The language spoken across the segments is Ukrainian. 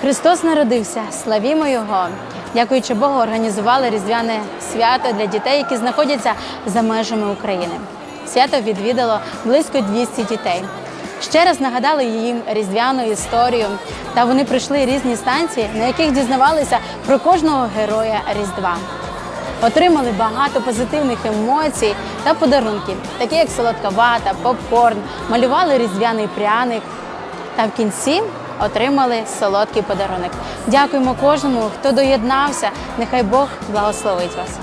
Христос народився, славімо Його! Дякуючи Богу, організували різдвяне свято для дітей, які знаходяться за межами України. Свято відвідало близько 200 дітей. Ще раз нагадали їм різдвяну історію, та вони пройшли різні станції, на яких дізнавалися про кожного героя Різдва. Отримали багато позитивних емоцій та подарунків, такі як солодка вата, попкорн, малювали різдвяний пряник, та в кінці отримали солодкий подарунок. Дякуємо кожному, хто доєднався. Нехай Бог благословить вас.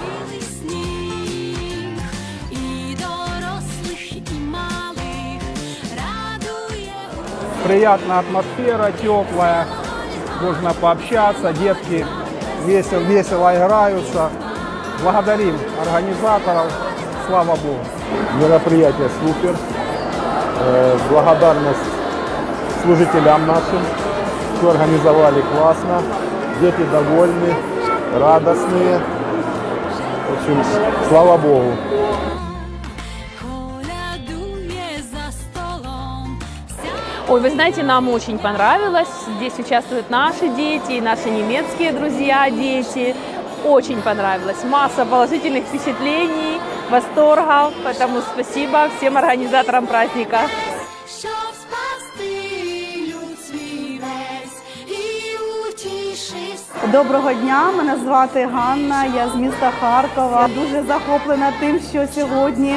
Приятная атмосфера, теплая, можно пообщаться, детки весело, весело играются. Благодарим организаторов, слава Богу. Мероприятие супер. Э, Благодарность служителям нашим, что организовали классно. Дети довольны, радостные. В общем, слава Богу. Ой, вы знаете, нам очень понравилось. Здесь участвуют наши дети, наши немецкие друзья, дети. Очень понравилось. Масса положительных впечатлений, восторгов. Поэтому спасибо всем организаторам праздника. Доброго дня, мене звати Ганна, я з міста Харкова. Дуже захоплена тим, що сьогодні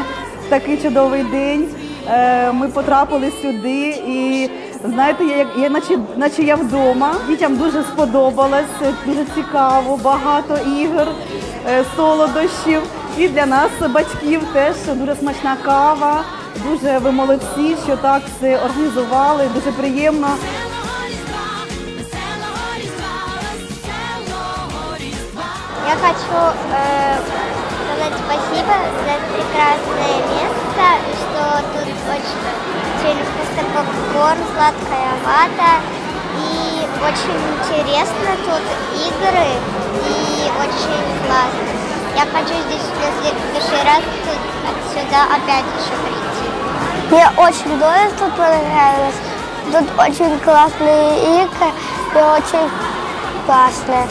такий чудовий день. е, Ми потрапили сюди і знаєте, я, я наче, наче я вдома. Дітям дуже сподобалось, дуже цікаво, багато ігор, е, солодощів. І для нас, батьків, теж дуже смачна кава. Дуже ви молодці, що так все організували. Дуже приємно. Я хочу э, сказать спасибо за прекрасное место, что тут очень, очень вкусный попкорн, сладкая вата. И очень интересно тут игры и очень классно. Я хочу здесь в следующий раз тут, сюда опять еще прийти. Мне очень здорово тут понравилось. Тут очень классные игры и очень классные.